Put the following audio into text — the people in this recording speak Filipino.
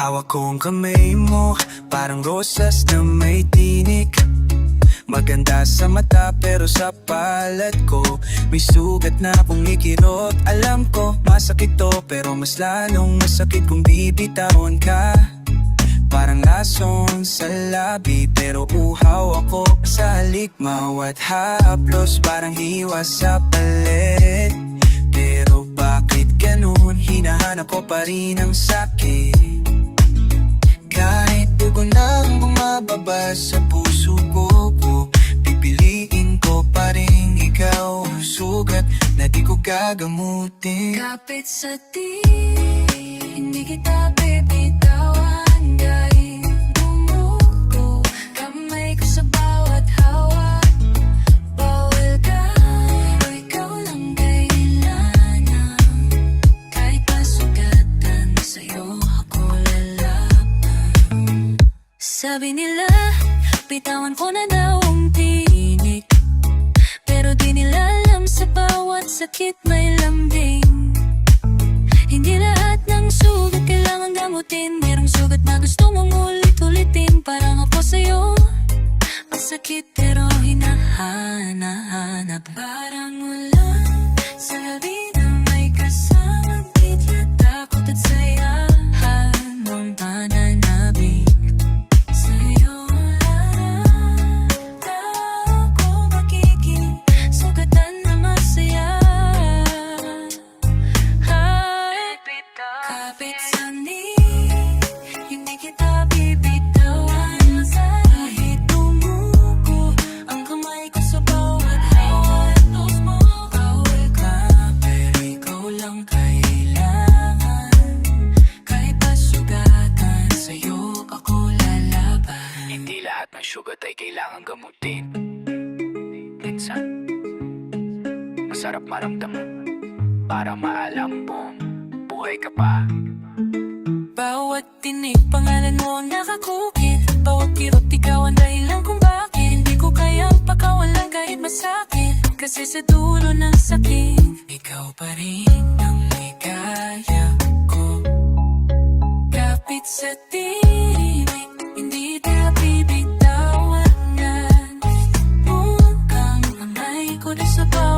Hawak ko ang kamay mo. Parang rosas na may tinik. Maganda sa mata pero sa palad ko. May sugat na pumikirot Alam ko masakit to pero mas lalong masakit kung bibitawan ka. Parang lason sa labi Pero uhaw ako. Sa halik Mawat haplos parang hiwa sa palit. Pero bakit ganun? Hinahanap ko pa rin ang sakit ang bumababa sa puso ko po. Pipiliin ko pa rin ikaw Sugat na di ko gagamutin. Kapit sa di Hindi kita bibitawan Sabi nila Bitawan ko na daw ang tinik pero di nila alam sa bawat sakit may lambing. Hindi lahat ng sugat kailangan gamutin. Merong sugat na gusto mong ulit-ulitin. Parang ako sa'yo Masakit pero hinahanap Parang ulan sa gabi ang sugat ay kailangan gamutin. Minsan, masarap maramdaman para maalam mong buhay ka pa. Bawat tinig, pangalan mo ang nakakukit Bawat kirot, ikaw ang dahilan kung bakit Di ko kayang pakawalan kahit masakit Kasi sa dulo ng sakit Ikaw pa rin ang ligaya ko Kapit sa tingin corazón es apagado.